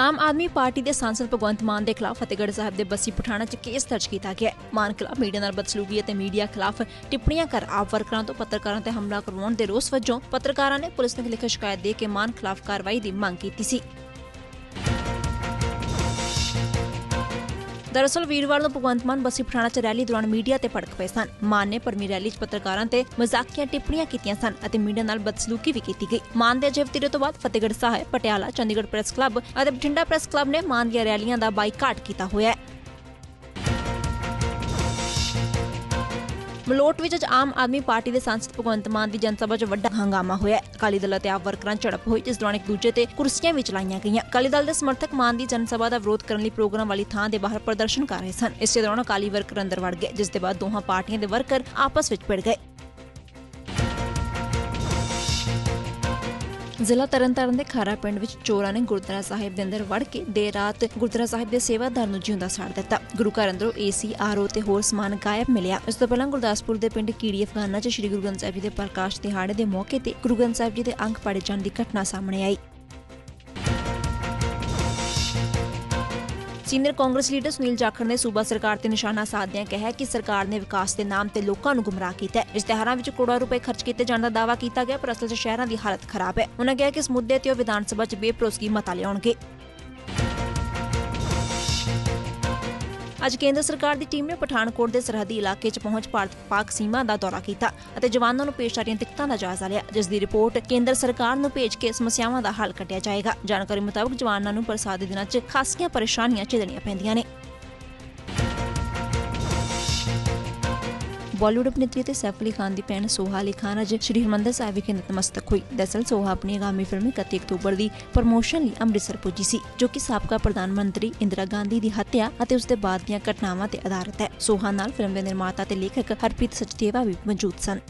Aam Aadmi party ਦੇ ਸਾਂਸਦ ਭਗਵੰਤ ਮਾਨ ਦੇ ਖਿਲਾਫ ਫਤਿਹਗੜ੍ਹ ਸਾਹਿਬ ਦੇ ਬੱਸੀ ਪਠਾਣਾ 'ਚ ਕੇਸ ਦਰਜ ਕੀਤਾ ਗਿਆ ਹੈ। ਮਾਨ ਖਿਲਾਫ ਮੀਡੀਆ ਨਾਲ ਬਦਸਲੂਕੀ ਅਤੇ ਮੀਡੀਆ ਖਿਲਾਫ ਟਿੱਪਣੀਆਂ ਕਰ ਆਪ ਵਰਕਰਾਂ ਤੋਂ ਪੱਤਰਕਾਰਾਂ ਤੇ ਹਮਲਾ ਕਰਵਾਉਣ ਦੇ ਰੋਸ ਵਜੋਂ ਪੱਤਰਕਾਰਾਂ ਨੇ ਪੁਲਿਸ ਨੂੰ ਲਿਖੀ ਸ਼ਿਕਾਇਤ ਦੇ ਕੇ ਮਾਨ ਖਿਲਾਫ ਕਾਰਵਾਈ ਦੀ ਮੰਗ ਕੀਤੀ ਸੀ। ਦਰਅਸਲ ਵੀਰਵਾਰ ਨੂੰ ਭਗਵੰਤ ਮਾਨ ਬੱਸੀ ਪਠਾਣਾ 'ਚ ਰੈਲੀ ਦੌਰਾਨ ਮੀਡੀਆ ਤੇ ਭੜਕ ਪਏ ਸਨ। ਮਾਨ ਨੇ ਪਰਮੀ ਰੈਲੀ 'ਚ ਪੱਤਰਕਾਰਾਂ ਤੇ ਮਜ਼ਾਕੀਆ ਟਿੱਪਣੀਆਂ ਕੀਤੀਆਂ ਸਨ ਅਤੇ ਮੀਡੀਆ ਨਾਲ ਬਦਸਲੂਕੀ ਵੀ ਕੀਤੀ ਗਈ। ਮਾਨ ਦੇ ਅਜੇ ਵਤੀਰੇ ਤੋਂ ਬਾਅਦ ਫਤਿਹਗੜ੍ਹ ਸਾਹਿਬ, ਪਟਿਆਲਾ, ਚੰਡੀਗੜ੍ਹ ਪ੍ਰੈਸ ਕਲੱਬ ਅਤੇ ਬਠਿੰਡਾ ਪ੍ਰੈਸ ਕਲੱਬ ਨੇ ਮਾਨ ਦੀਆਂ ਰੈਲੀਆਂ ਦਾ ਬਾਈਕਾਟ ਕੀਤਾ ਹੋਇਆ ਹੈ। ਮਲੋਟ ਵਿੱਚ ਅੱਜ ਆਮ ਆਦਮੀ ਪਾਰਟੀ ਦੇ ਸਾਂਸਦ ਭਗਵੰਤ ਮਾਨ ਦੀ ਜਨਸਭਾ 'ਚ ਵੱਡਾ ਹੰਗਾਮਾ ਹੋਇਆ। ਅਕਾਲੀ ਦਲ ਅਤੇ ਆਪ ਵਰਕਰਾਂ ਝੜਪ ਹੋਈ, ਜਿਸ ਦੌਰਾਨ ਇੱਕ ਦੂਜੇ ਤੇ ਕੁਰਸੀਆਂ ਵੀ ਚਲਾਈਆਂ ਗਈਆਂ। ਅਕਾਲੀ ਦਲ ਦੇ ਸਮਰਥਕ ਮਾਨ ਦੀ ਜਨਸਭਾ ਦਾ ਵਿਰੋਧ ਕਰਨ ਲਈ ਪ੍ਰੋਗਰਾਮ ਵਾਲੀ ਥਾਂ ਦੇ ਬਾਹਰ ਪ੍ਰਦਰਸ਼ਨ ਕਰ ਰਹੇ ਸਨ। ਇਸੇ ਦੌਰਾਨ ਅਕਾਲੀ ਵਰਕਰ ਅੰਦਰ ਵੜ ਗਏ, ਜਿਸ ਦੇ ਬਾਅਦ ਦੋਹਾਂ ਪਾਰਟੀਆਂ ਦੇ ਵਰਕਰ ਆਪਸ ਵਿੱਚ ਭਿੜ ਗਏ। ਜ਼ਿਲ੍ਹਾ ਤਰਨਤਾਰਨ ਦੇ ਖਾਰਾ ਪਿੰਡ ਵਿੱਚ ਚੋਰਾਂ ਨੇ ਗੁਰਦੁਆਰਾ ਸਾਹਿਬ ਦੇ ਅੰਦਰ ਵੜ ਕੇ ਦੇਰ ਰਾਤ ਗੁਰਦੁਆਰਾ ਸਾਹਿਬ ਦੇ ਸੇਵਾਦਾਰ ਨੂੰ ਜਿਉਂਦਾ ਸਾੜ ਦਿੱਤਾ। ਗੁਰੂ ਘਰ ਅੰਦਰੋਂ ਏਸੀ ਆਰਓ ਤੇ ਹੋਰ ਸਮਾਨ ਗਾਇਬ ਮਿਲਿਆ। ਇਸ ਤੋਂ ਪਹਿਲਾਂ ਗੁਰਦਾਸਪੁਰ ਦੇ ਪਿੰਡ ਕੀੜੀ ਅਫਗਾਨਾ 'ਚ ਸ੍ਰੀ ਗੁਰੂ ਗ੍ਰੰਥ ਸਾਹਿਬ ਜੀ ਦੇ ਪ੍ਰਕਾਸ਼ ਦਿਹਾੜੇ ਦੇ ਮੌਕੇ ਤੇ ਗੁਰੂ ਗ੍ਰੰਥ ਸਾਹਿਬ ਜੀ ਦੇ ਅੰਗ ਪਾੜੇ ਜਾਣ ਦੀ ਘਟਨਾ ਸਾਹਮਣੇ ਆਈ। Senior Congress leader Sunil Jakhar ਨੇ ਸੂਬਾ ਸਰਕਾਰ ਤੇ ਨਿਸ਼ਾਨਾ ਸਾਧਦਿਆਂ ਕਿਹਾ ਕਿ ਸਰਕਾਰ ਨੇ ਵਿਕਾਸ ਦੇ ਨਾਮ ਤੇ ਲੋਕਾਂ ਨੂੰ ਗੁੰਮਰਾਹ ਕੀਤਾ ਹੈ। ਇਸ਼ਤਿਹਾਰਾਂ ਵਿੱਚ ਕਰੋੜਾਂ ਰੁਪਏ ਖਰਚ ਕੀਤੇ ਜਾਣ ਦਾ ਦਾਅਵਾ ਕੀਤਾ ਗਿਆ, ਪਰ ਅਸਲ 'ਚ ਸ਼ਹਿਰਾਂ ਦੀ ਹਾਲਤ ਖਰਾਬ ਹੈ। ਉਹਨਾਂ ਕਿਹਾ ਕਿ ਇਸ ਮੁੱਦੇ ਤੇ ਉਹ ਵਿਧਾਨ ਸਭਾ 'ਚ ਬੇਪਰੋਸਗੀ ਮਤਾ ਲਿਆਉਣਗੇ। ਅੱਜ ਕੇਂਦਰ ਸਰਕਾਰ ਦੀ ਟੀਮ ਨੇ ਪਠਾਨਕੋਟ ਦੇ ਸਰਹੱਦੀ ਇਲਾਕੇ 'ਚ ਪਹੁੰਚ ਭਾਰਤ ਪਾਕ ਸੀਮਾ ਦਾ ਦੌਰਾ ਕੀਤਾ ਅਤੇ ਜਵਾਨਾਂ ਨੂੰ ਪੇਸ਼ ਆ ਰਹੀਆਂ ਦਿੱਕਤਾਂ ਦਾ ਜਾਇਜ਼ਾ ਲਿਆ, ਜਿਸ ਦੀ ਰਿਪੋਰਟ ਕੇਂਦਰ ਸਰਕਾਰ ਨੂੰ ਭੇਜ ਕੇ ਸਮੱਸਿਆਵਾਂ ਦਾ ਹੱਲ ਕੱਢਿਆ ਜਾਏਗਾ। ਜਾਣਕਾਰੀ ਮੁਤਾਬਕ ਜਵਾਨਾਂ ਨੂੰ ਬਰਸਾਤ ਦੇ ਦਿਨਾਂ 'ਚ ਖਾਸੀਆਂ ਪਰੇਸ਼ਾਨੀਆਂ ਝੇਲਣੀਆਂ ਪੈਂਦੀਆਂ ਨੇ। ਬਾਲੀਵੁੱਡ ਅਭਿਨੇਤਰੀ ਤੇ ਸੈਫ ਅਲੀ ਖਾਨ ਦੀ ਭੈਣ ਸੋਹਾ ਅਲੀ ਖਾਨ ਅੱਜ ਸ਼੍ਰੀ ਹਰਿਮੰਦਰ ਸਾਹਿਬ ਵਿਖੇ ਨਤਮਸਤਕ ਹੋਈ। ਦਰਸਲ ਸੋਹਾ ਆਪਣੀ ਆਗਾਮੀ ਫਿਲਮ 31 ਅਕਤੂਬਰ ਦੀ ਪ੍ਰਮੋਸ਼ਨ ਲਈ ਅੰਮ੍ਰਿਤਸਰ ਪੁੱਜੀ ਸੀ, ਜੋ ਕਿ ਸਾਬਕਾ ਪ੍ਰਧਾਨ ਮੰਤਰੀ ਇੰਦਰਾ ਗਾਂਧੀ ਦੀ ਹੱਤਿਆ ਅਤੇ ਉਸ ਦੇ ਬਾਅਦ ਦੀਆਂ ਘਟਨਾਵਾਂ ਤੇ ਆਧਾਰਿਤ ਹੈ। ਸੋਹਾ ਨਾਲ ਫਿਲਮ ਦੇ ਨਿਰਮਾਤਾ ਤੇ ਲੇਖਕ ਹਰਪ੍ਰੀਤ ਸਚਦੇਵਾ ਵੀ ਮੌਜੂਦ ਸਨ।